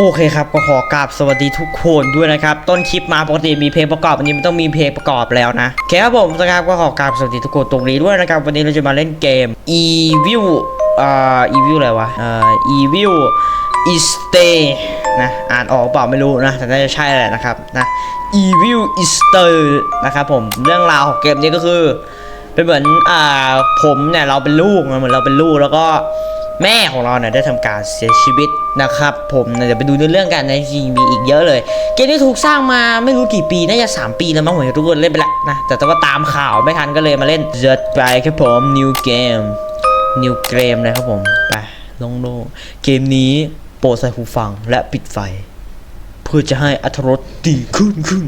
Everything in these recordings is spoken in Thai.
โอเคครับก็ขอกราบสวัสดีทุกคนด้วยนะครับ ต้นคลิปมาปกติมีเพลงประกอบวันนี้มันต้องมีเพลงประกอบแล้วนะโอเคครับผมนะครับก็ขอกราบสวัสดีทุกคนตรงนี้ด้วยนะครับ วันนี้เราจะมาเล่นเกม Evil อ่า Evil อะไรวะอ่า Evil is stay นะอ่านออกเปล่าไม่รู้นะ แต่น่าจะใช่แหละนะครับนะ Evil is stay นะครับผมเรื่องราวของเกมนี้ก็คือ เป็นเหมือนอ่าผมเนี่ยเราเป็นลูกเหมือนเราเป็นลูกแล้วก็ แม่ของเราเนี่ยได้ทำการเสียชีวิตนะครับ ผมเดี๋ยวไปดูเนื้อเรื่องกันนะจริงมีอีกเยอะเลย เกมนี้ถูกสร้างมาไม่รู้กี่ปีน่าจะ 3 ปีแล้วมั้งเหมือนทุกคนเล่นไปล้วนะแต่ต่ว่าตามข่าวไม่ทันก็เลยมาเล่นเจิดไปครับผม new game new game เลยครับผมไปลงโลเกมนี้โปรดใส่หูฟังและปิดไฟ เพื่อจะให้อัธรสดีขึ้นขึ้น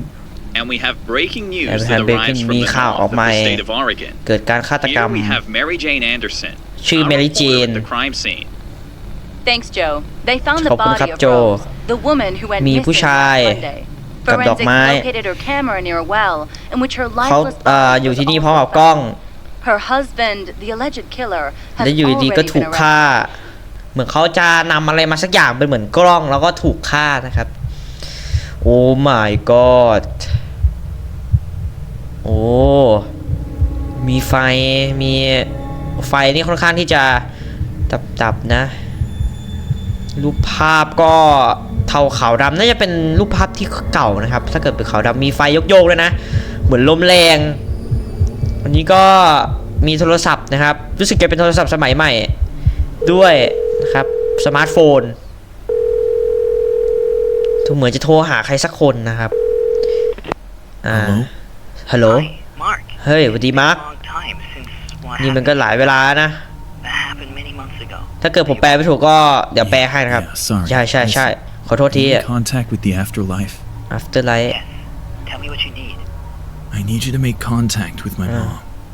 And we have breaking news And we that have arrives breaking- from มี the ข่าว north อ of อกมา the state of Oregon. เกิดการฆาตกรร Here ม we have Mary Jane Anderson, ชื่อ a Mary reporter Jane at the crime scene. Thanks, Joe. They found the ขอบคุณ body ครับ of โจ Rose, the woman who went มี missing ผู้ชาย last Monday. กับดอก Forensics ไม้ located her camera near a well in which her เขา lifeless เอ่อ body อยู่ was ที่นี่พ also ร้อมกับกล้อง found. Her husband, the alleged killer, has แล้วอยู่ดี already ๆก็ถู been กฆ่า arrested. เหมือนเขาจะนำอะไรมาสักอย่างเป็นเหมือนกล้องแล้วก็ถูกฆ่านะครับ โอ้ my god โอ้มีไฟมีไฟนี่ค่อนข้างที่จะตับๆนะ รูปภาพก็เทาขาวดำน่าจะเป็นรูปภาพที่เก่านะครับ ถ้าเกิดเป็นขาวดำมีไฟโยกๆเลยนะ เหมือนลมแรงอันนี้ก็มีโทรศัพท์นะครับ รู้สึกจะเป็นโทรศัพท์สมัยใหม่ ด้วยนะครับสมาร์ทโฟนถูกเหมือนจะโทรหาใครสักคนนะครับ อ่า ฮัลโหล Hi, Mark. เฮ้ยสวัสดีมาร์ค Long time since what นี่มันก็หลายเวลานะ That happened many months ago. ถ้าเกิดผมแปลไม่ถูกก็เดี๋ยวแปลให้นะครับ Yeah, sorry. ใช่ใช่ใช่ขอโทษที Any contact with the afterlife? afterlife Yes. Tell me what you need. I need you to make contact with my Uh. mom.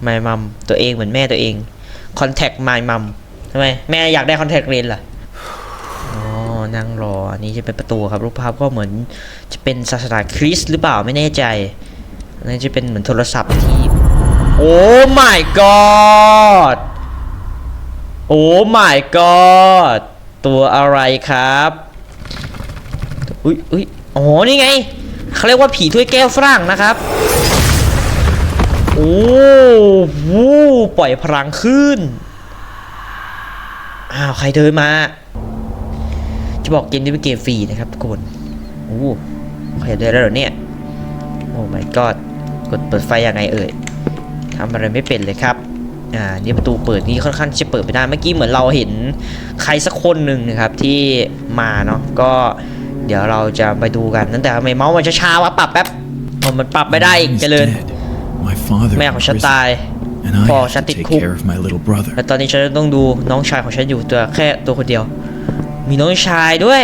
my mom ตัวเองเหมือนแม่ตัวเอง contact my mom ทำไมแม่อยากได้ contact lens ล่ะอ๋อนั่งรอ อันนี้จะเป็นประตูครับ รูปภาพก็เหมือนจะเป็นศาสนาคริสต์หรือเปล่าไม่แน่ใจอั นนี้จะเป็นเหมือนโทรศัพท์ที่ โอ้ my god โอ้ my god ตัวอะไรครับอุ้ยอุ้ยอ๋อ นี่ไง เขาเรียกว่าผีถ้วยแก้วฝรั่งนะครับ โอ้วู้ปล่อยพลังขึ้น อ้าว ใครเดินมา จะบอกเกมนี้เป็นเกมฟรีนะครับทุกคน โอ้ใครเดินแล้วเนี่ย โอ้ my god กดเปิดไฟยังไงเอ่ยทำอะไรไม่เป็นเลยครับอ่านี่ประตูเปิดนี่ค่อนข้างที่จะเปิดไม่ได้เมื่อกี้เหมือนเราเห็นใครสักคนหนึ่งนะครับที่มาเนาะก็เดี๋ยวเราจะไปดูกันนั่นแต่ทำไมเมาส์มันช้าๆวะปรับแป๊บอ๋อมันปรับไม่ได้อีก Mom is เจริญ dead. My father แม่ in ของฉัน prison, ตาย and พ่อ I ฉัน have ติ to ด take คุก care of my little brother. และตอนนี้ฉันต้องดูน้องชายของฉันอยู่ตัวแค่ตัวคนเดียว มีน้องชายด้วย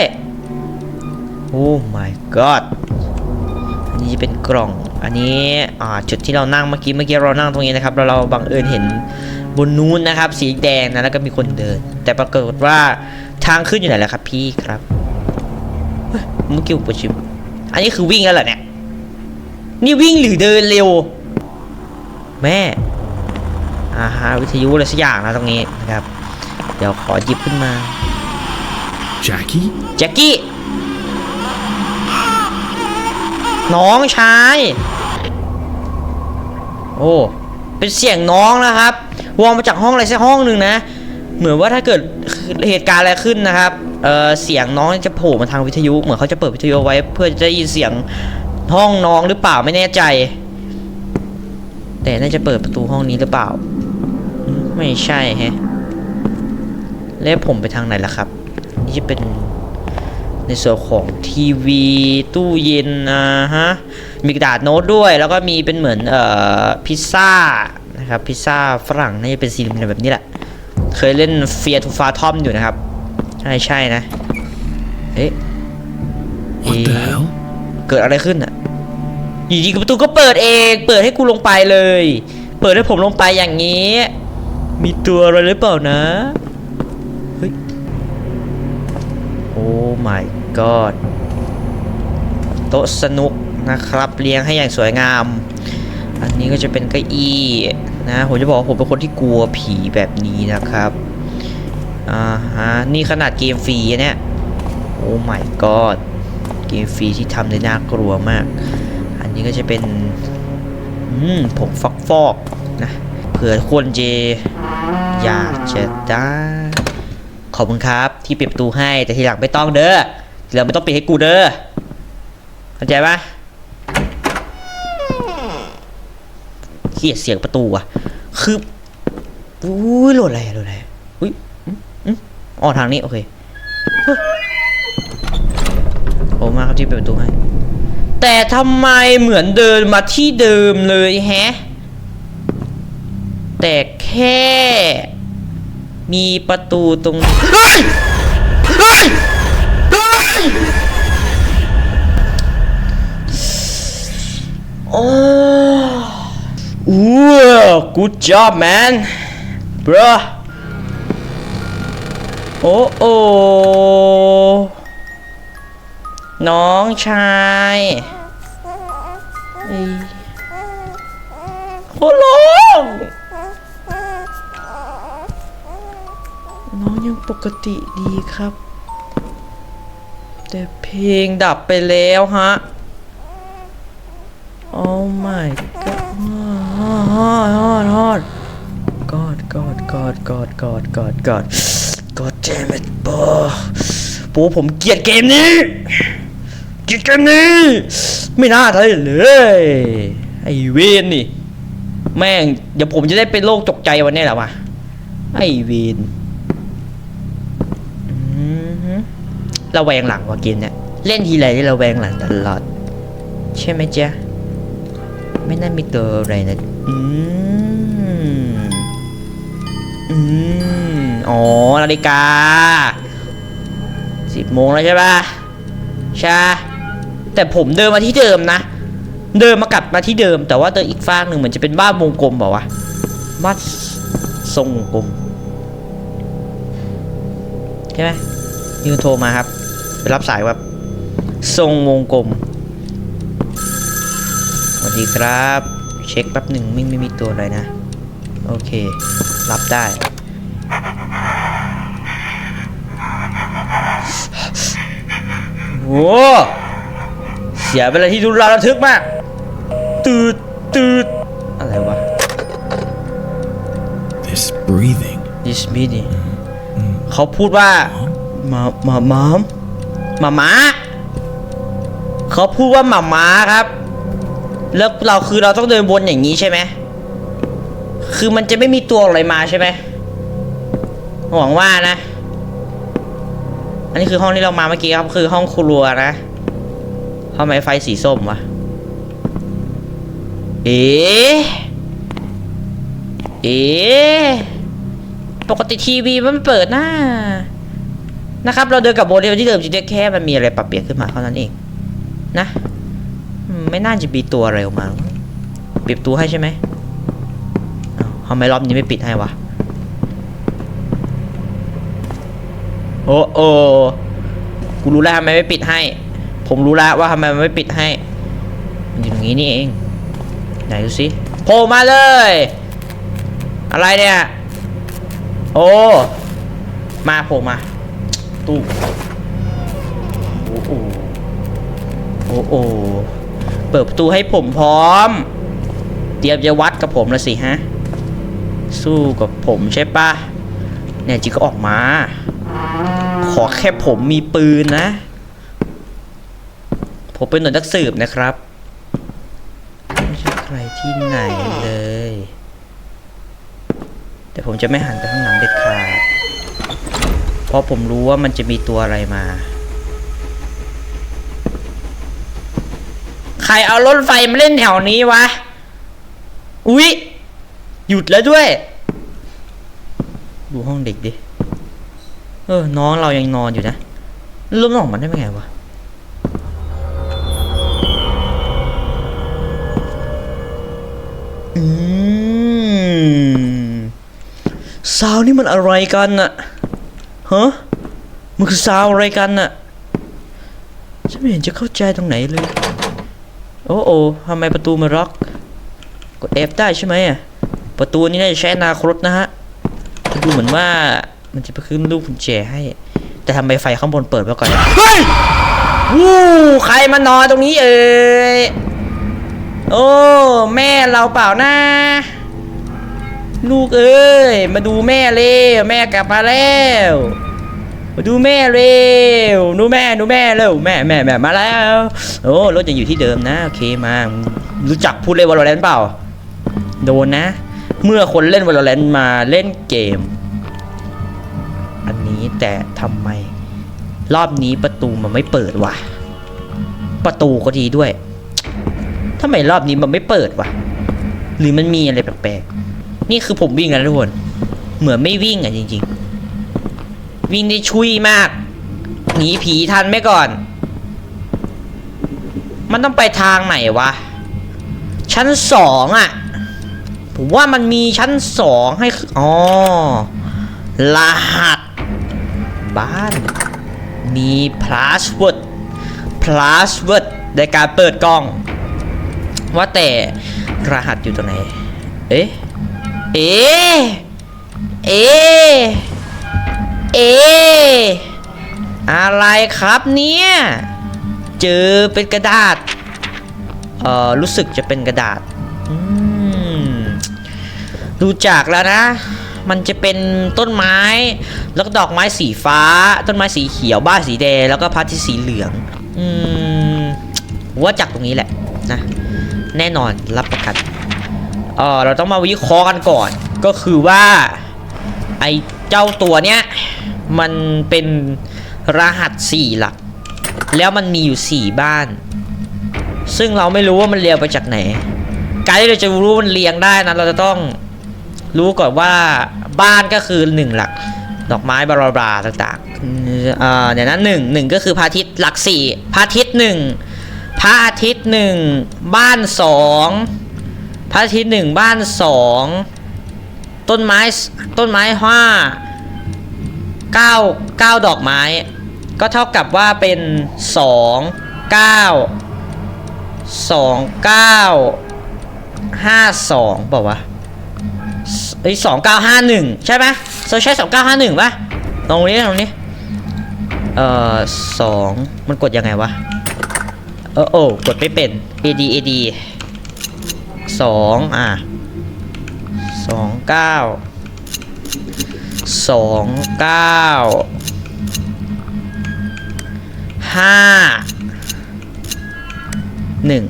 โอ้ my god อันนี้จะเป็นกล่อง อันนี้อ่าจุดที่เรานั่งเมื่อกี้เมื่อกี้เรานั่งตรงนี้นะครับแล้วเราบังเอิญเห็นบนนู้นนะครับ สีแดงนะแล้วก็มีคนเดิน แต่ปรากฏว่าทางขึ้นอยู่ไหนแล้วครับพี่ครับเฮ้ยเมื่อกี้อุปชิมอันนี้คือวิ่งแล้วเหรอเนี่ยนี่วิ่งหรือเดินเร็ว แม่อ่าฮะวิทยุอะไรสักอย่างนะตรงนี้นะครับ เดี๋ยวขอหยิบขึ้นมา Jackie? แจ็คกี้น้องชาย โอ้เป็นเสียงน้องนะครับวองมาจากห้องอะไรสักห้องหนึ่งนะ เหมือนว่าถ้าเกิดเหตุการณ์อะไรขึ้นนะครับเออเสียงน้องจะโผล่มาทางวิทยุเหมือนเขาจะเปิดวิทยุไว้ เพื่อจะได้ยินเสียงห้องน้องหรือเปล่าไม่แน่ใจ แต่น่าจะเปิดประตูห้องนี้หรือเปล่า ไม่ใช่ฮะแล้วผมไปทางไหนล่ะครับ นี่จะเป็นในส่วนของทีวีตู้เย็นนะฮะ มีกระดาษโน้ตด้วย แล้วก็มีเป็นเหมือนเอ่อพิซซ่านะครับพิซซ่าฝรั่งน่าจะเป็นสี่เหลี่ยมแบบนี้แหละ เคยเล่นเฟียทูฟาทอมอยู่นะครับ ใช่ใช่นะเอ๊ะ What the Eh. hell? เกิดอะไรขึ้นอะอยู่ดีๆประตูก็เปิดเอง เปิดให้กูลงไปเลย เปิดให้ผมลงไปอย่างนี้ มีตัวอะไรหรือเปล่านะเฮ้ยโอ้ my god โต๊ะสนุก นะครับเรียงให้อย่างสวยงาม อันนี้ก็จะเป็นเก้าอี้นะผมจะบอกผมเป็นคนที่กลัวผีแบบนี้นะครับอ่าฮะนี่ขนาดเกมฟรีอะเนี่ยโอ้โอ้ my god เกมฟรีที่ทำได้น่ากลัวมาก อันนี้ก็จะเป็นอืมผงฟอกฟอกๆนะเผื่อคนเจอยากจะได้ขอบคุณครับที่ปิดประตูให้แต่ทีหลังไม่ต้องเด้อทีหลังไม่ต้องปิดให้กูเด้อเข้าใจปะ เขียเสียงประตูอะคืออุ้ยโหลดอะไรโหลดอะไรอุ้ยอ๋อทางนี้ โอเคเฮ้ยขอมากครับที่เปิดประตูให้ แต่ทำไมเหมือนเดินมาที่เดิมเลยแฮะ แต่แค่ มีประตูตรงนี้เฮ้ยเฮ้ยเฮ้ย โอ้อู้ good job man bro โอ้โอน้องชายไอ้โคตรร้องน้องยังปกติดีครับ แต่เพลงดับไปแล้วฮะ Oh my god ฮอดฮอดฮอด God God God God God God God God damn it โปโปผมเกลียดเกมนี้ เกลียดเกมนี้ ไม่น่าเลยเลยไอเวนนี่ แม่ง เดี๋ยวผมจะได้เป็นโรคตกใจวันนี้แหละวะไอเวนอือหือระแวงหลังว่ะเกมเนี่ย เล่นทีไรนี่ระแวงหลังตลอด ใช่ไหมจ๊ะ ไม่น่ามีตัวอะไรนะ อืม อืม อ๋อ นาฬิกาสิบโมงแล้วใช่ปะใช่แต่ผมเดินมาที่เดิมนะ เดินมากลับมาที่เดิม แต่ว่าเดินอีกฟากหนึ่งเหมือนจะเป็นบ้านวงกลมเปล่าวะบ้านทรงวงกลมใช่ไหมยืนโทรมาครับ ไปรับสายแบบทรงวงกลม สวัสดีครับ เช็คแป๊บหนึ่งไม่ไม่มีตัวอะไรนะ โอเค รับได้โว้เสียเวลาที่ดูราระทึกมาก ตืดตืดอะไรวะ This breathing. this meeting เขาพูดว่ามามามามมาม้าเขาพูดว่าหมาม้าครับ แล้วเราคือเราต้องเดินวนอย่างนี้ใช่ไหมคือมันจะไม่มีตัวอะไรมาใช่ไหมหวังว่านะ อันนี้คือห้องที่เรามาเมื่อกี้ครับ คือห้องครัวนะทำไมไฟสีส้มวะ เอ๊ะเอ๊ะปกติทีวีมันเปิดหน้านะครับ เราเดินกับโมเดลที่เดิมจริงๆแค่มันมีอะไรปรับเปลี่ยนขึ้นมาเท่านั้นเอง นะ ไม่น่าจะมีตัวอะไรออกมา ปิดประตูให้ใช่ไหมทำไมรอบนี้ไม่ปิดให้วะ โอ้โอ้กูรู้แล้วทำไมไม่ปิดให้ ผมรู้แล้วว่าทำไมมันไม่ปิดให้มันอยู่ตรงนี้นี่เอง ไหนดูสิโผล่มาเลย อะไรเนี่ย โอ้ มาโผล่มา ตู้โอ้โหโอ้โห เปิดประตูให้ผมพร้อม เตรียมจะวัดกับผมแล้วสิฮะ สู้กับผมใช่ปะเนี่ยจิก็ออกมา ขอแค่ผมมีปืนนะ ผมเป็นหน่วยนักสืบนะครับ ไม่ใช่ใครที่ไหนเลย แต่ผมจะไม่หันไปข้างหลังเด็ดขาด เพราะผมรู้ว่ามันจะมีตัวอะไรมา ใค รเอารถไฟมาเล่นแถวนี้วะ อุ๊ย หยุดแล้วด้วย ดูห้องเด็กดิ เออ น้องเรายังนอนอยู่นะล้มออกมาได้ไงวะอืมซาวนี่มันอะไรกันน่ะฮะมันคือซาวอะไรกันน่ะฉันไม่เห็นจะเข้าใจตรงไหนเลย โอ้โอ้ทำไมประตูมันล็อก กด F ได้ใช่ไหมอะ ประตูนี้น่าจะใช้อนาคตนะฮะดูเหมือนว่ามันจะไปขึ้นลูกกุญแจให้ แต่ทำไมไฟข้างบนเปิดไว้ก่อน เฮ้ยวู้ใครมานอนตรงนี้เอ่ย โอ้ แม่เราเปล่านะลูกเอ้ย มาดูแม่เร็วแม่กลับมาแล้ว มาดูแม่เร็วดูแม่ดูแม่เร็วแม่แม่แม่มาแล้ว โอ้รถยังอยู่ที่เดิมนะโอเคมารู้จักพูดเล่นวอลเลนเปล่า โดนนะ เมื่อคนเล่นวอลเลนมาเล่นเกม อันนี้แต่ทำไม รอบนี้ประตูมันไม่เปิดวะประตูก็ดีด้วยทำไมรอบนี้มันไม่เปิดวะหรือมันมีอะไรแปลกๆนี่คือผมวิ่งแล้วทุกคนเหมือนไม่วิ่งอะจริง ๆ วิ่งได้ชุยมาก หนีผีทันไหมก่อน มันต้องไปทางไหนวะ ชั้นสองอะ ผมว่ามันมีชั้นสองให้ออ๋อ รหัส บ้านมีพลาสเวิร์ดพลาสเวิร์ดในการเปิดกล้อง ว่าแต่รหัสอยู่ตรงไหน เอ๊ะ เอ๊ะ เอ๊ะ เอ อะไรครับเนี่ย เจอเป็นกระดาษ เอ่อ รู้สึกจะเป็นกระดาษ ดูจากแล้วนะ มันจะเป็นต้นไม้ แล้วก็ดอกไม้สีฟ้า ต้นไม้สีเขียว บ้านสีแดง แล้วก็พระอาที่สีเหลือง อืม ว่าจากตรงนี้แหละนะ แน่นอนรับประกันเออเราต้องมาวิเคราะห์กันก่อน ก็คือว่า ไอ เจ้าตัวเนี้ยมันเป็นรหัสสี่หลัก แล้วมันมีอยู่สี่บ้าน ซึ่งเราไม่รู้ว่ามันเรียงไปจากไหน การที่เราจะรู้ว่ามันเรียงได้นะเราจะต้องรู้ก่อนว่าบ้านก็คือหนึ่งหลัก ดอกไม้บลาบลาต่างๆเอ่อเดี๋ยวนั้นหนึ่งหนึ่งก็คือพระอาทิตย์หลักสี่พระอาทิตย์หนึ่งพระอาทิตย์หนึ่งบ้านสองพระอาทิตย์หนึ่งบ้านสอง ต้นไม้ต้นไม้ห้าเก้าเก้าดอกไม้ ก็เท่ากับว่าเป็นสองเก้าสองเก้าห้าสองเปล่าวะเอ้สองเก้าห้าหนึ่งใช่ไหมเราใช้สองเก้าห้าหนึ่งป่ะตรงนี้ตรงนี้เอ่อสองมันกดยังไงวะ เออโอ้กดไม่เป็น AD AD สองอะ สองเก้าสองเก้าห้าหนึ่ง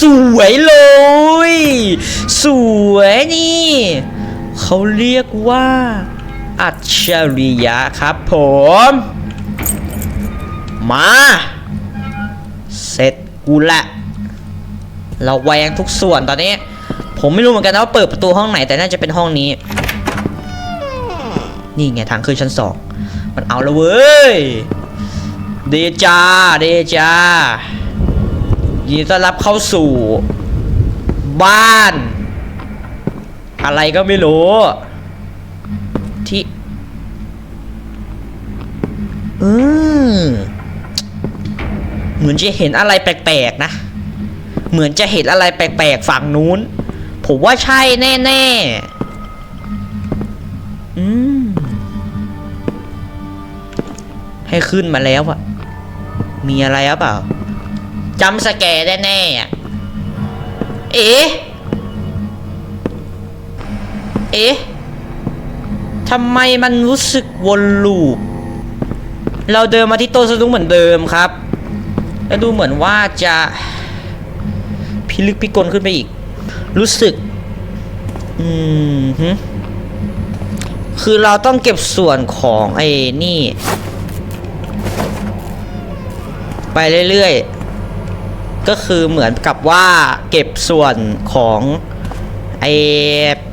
สวยเลย สวยนี่ เขาเรียกว่า อัจฉริยะครับผม มา เสร็จกูละ เราแวงทุกส่วนตอนนี้ ผมไม่รู้เหมือนกันนะว่าเปิดประตูห้องไหนแต่น่าจะเป็นห้องนี้ นี่ไงทางขึ้นชั้นสองมันเอาล้วเว้ยเดจาเดจายินดีต้อนรับเข้าสู่ บ้าน อะไรก็ไม่รู้ ที่อืมเหมือนจะเห็นอะไรแปลกๆนะ เหมือนจะเห็นอะไรแปลกๆฝั่งนู้น ผมว่าใช่แน่ๆอืมให้ขึ้นมาแล้วอะมีอะไรหรือเปล่าจำสแกร์แน่ๆอะเอ๊ะ เอ๊ะทำไมมันรู้สึกวนลูป เราเดินมาที่โต๊ะสนุกเหมือนเดิมครับ แล้วดูเหมือนว่าจะพิลึกพิกลขึ้นไปอีก รู้สึก อืมฮึคือเราต้องเก็บส่วนของไอ้นี่ ไปเรื่อยๆ ก็คือเหมือนกับว่าเก็บส่วนของไอ้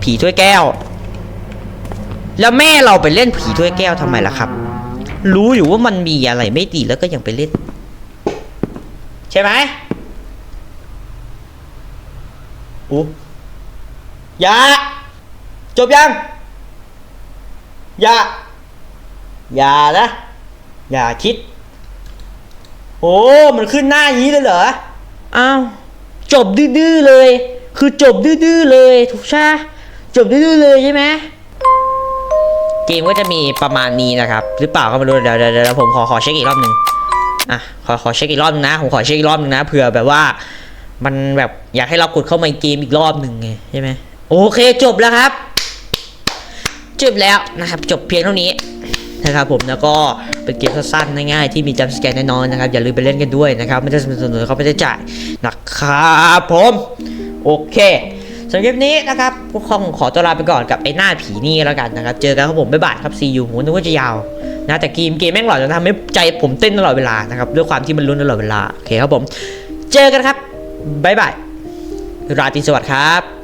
ผีถ้วยแก้ว แล้วแม่เราไปเล่นผีถ้วยแก้วทำไมล่ะครับ รู้อยู่ว่ามันมีอะไรไม่ดีแล้วก็ยังไปเล่น ใช่ไหม อู้อย่า จบยัง อย่า อย่านะ อย่าคิด โอ้ มันขึ้นหน้าอย่างนี้เลยเหรอ อ้าว จบดื้อๆเลย คือจบดื้อๆเลย ถูกใช่ปะจบดื้อๆเลยใช่ไหมเกมก็จะมีประมาณนี้นะครับ หรือเปล่าก็ไม่รู้เดี๋ยวเดี๋ยวเดี๋ยวผมขอขอเช็คอีกรอบหนึ่งอะ ขอขอเช็คอีกรอบนึงนะ ผมขอเช็คอีกรอบนึงนะ เผื่อแบบว่า มันแบบอยากให้เรากดเข้ามาในเกมอีกรอบหนึ่งไงใช่ไหมโอเคจบแล้วครับ จบแล้วนะครับ จบเพียงเท่านี้นะครับผมแล้วก็เป็นเกมสั้นๆง่ายๆที่มีจัมสแกนแน้อยๆนะครับ อย่าลืมไปเล่นกันด้วยนะครับไม่ได้สนับสนุนเขาไม่ได้จ่ายนะครับผมโอเคสำหรับคลิปนี้นะครับก็คงขอตัวลาไปก่อนกับไอ้หน้าผีนี่แล้วกันนะครับ เจอกันครับผมบ๊ายบายครับซีอูผมนึกว่าจะยาวนะแต่เกมเกมแม่งหล่อจนทำให้ใจผมเต้นตลอดเวลานะครับด้วยความที่มันลุ้นตลอดเวลาโอเคครับผม เจอกันครับ บ๊ายบาย ราตรีสวัสดิ์ครับ